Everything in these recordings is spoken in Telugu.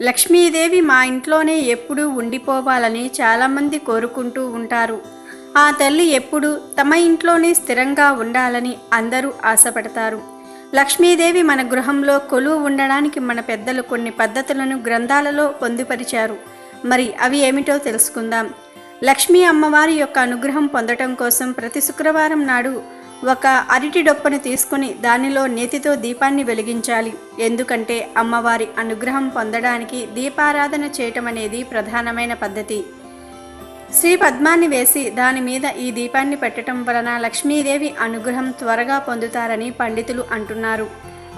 లక్ష్మీదేవి మా ఇంట్లోనే ఎప్పుడూ ఉండిపోవాలని చాలామంది కోరుకుంటూ ఉంటారు. ఆ తల్లి ఎప్పుడు తమ ఇంట్లోనే స్థిరంగా ఉండాలని అందరూ ఆశపడతారు. లక్ష్మీదేవి మన గృహంలో కొలువు ఉండడానికి మన పెద్దలు కొన్ని పద్ధతులను గ్రంథాలలో పొందుపరిచారు. మరి అవి ఏమిటో తెలుసుకుందాం. లక్ష్మీ అమ్మవారి యొక్క అనుగ్రహం పొందటం కోసం ప్రతి శుక్రవారం నాడు ఒక అరటి డొప్పను తీసుకుని దానిలో నేతితో దీపాన్ని వెలిగించాలి. ఎందుకంటే అమ్మవారి అనుగ్రహం పొందడానికి దీపారాధన చేయటం అనేది ప్రధానమైన పద్ధతి. శ్రీ పద్మాన్ని వేసి దాని మీద ఈ దీపాన్ని పెట్టడం వలన లక్ష్మీదేవి అనుగ్రహం త్వరగా పొందుతారని పండితులు అంటున్నారు.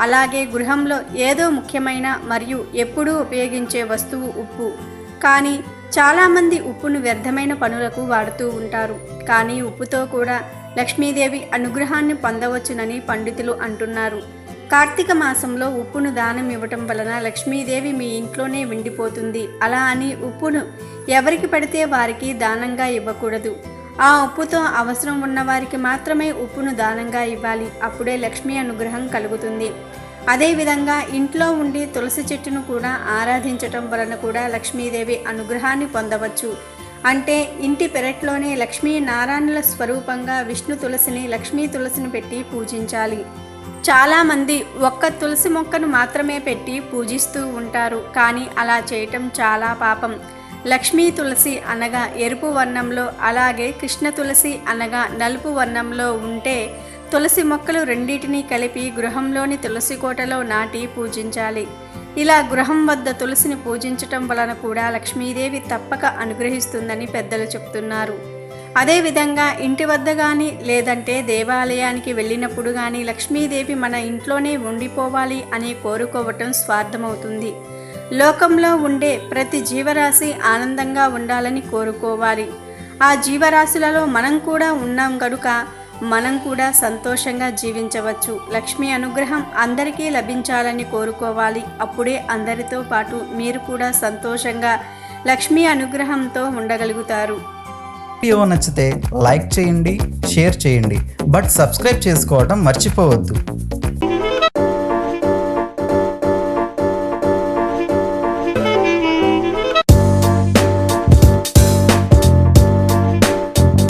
అలాగే గృహంలో ఏదో ముఖ్యమైన మరియు ఎప్పుడూ ఉపయోగించే వస్తువు ఉప్పు. కానీ చాలామంది ఉప్పును వ్యర్థమైన పనులకు వాడుతూ ఉంటారు. కానీ ఉప్పుతో కూడా లక్ష్మీదేవి అనుగ్రహాన్ని పొందవచ్చునని పండితులు అంటున్నారు. కార్తీక మాసంలో ఉప్పును దానం ఇవ్వటం వలన లక్ష్మీదేవి మీ ఇంట్లోనే ఉండిపోతుంది అలా అని ఉప్పును ఎవరికి పడితే వారికి దానంగా ఇవ్వకూడదు. ఆ ఉప్పుతో అవసరం ఉన్న వారికి మాత్రమే ఉప్పును దానంగా ఇవ్వాలి. అప్పుడే లక్ష్మీ అనుగ్రహం కలుగుతుంది. అదేవిధంగా ఇంట్లో ఉండి తులసి చెట్టును కూడా ఆరాధించటం వలన కూడా లక్ష్మీదేవి అనుగ్రహాన్ని పొందవచ్చు. అంటే ఇంటి పెరట్లోనే లక్ష్మీ నారాయణుల స్వరూపంగా విష్ణు తులసిని లక్ష్మీ తులసిని పెట్టి పూజించాలి. చాలామంది ఒక్క తులసి మొక్కను మాత్రమే పెట్టి పూజిస్తూ ఉంటారు. కానీ అలా చేయటం చాలా పాపం. లక్ష్మీ తులసి అనగా ఎరుపు వర్ణంలో అలాగే కృష్ణ తులసి అనగా నలుపు వర్ణంలో ఉంటే తులసి మొక్కలు రెండింటినీ కలిపి గృహంలోని తులసి కోటలో నాటి పూజించాలి. ఇలా గృహం వద్ద తులసిని పూజించటం వలన కూడా లక్ష్మీదేవి తప్పక అనుగ్రహిస్తుందని పెద్దలు చెప్తున్నారు. అదేవిధంగా ఇంటి వద్ద కానీ లేదంటే దేవాలయానికి వెళ్ళినప్పుడు కానీ లక్ష్మీదేవి మన ఇంట్లోనే ఉండిపోవాలి అని కోరుకోవటం స్వార్థమవుతుంది. లోకంలో ఉండే ప్రతి జీవరాశి ఆనందంగా ఉండాలని కోరుకోవాలి. ఆ జీవరాశులలో మనం కూడా ఉన్నాం గనుక మనం కూడా సంతోషంగా జీవించవచ్చు. లక్ష్మీ అనుగ్రహం అందరికీ లభించాలని కోరుకోవాలి. అప్పుడే అందరితో పాటు మీరు కూడా సంతోషంగా లక్ష్మీ అనుగ్రహంతో ఉండగలుగుతారు. వీడియో నచ్చితే లైక్ చేయండి షేర్ చేయండి. బట్ సబ్స్క్రైబ్ చేసుకోవడం మర్చిపోవద్దు.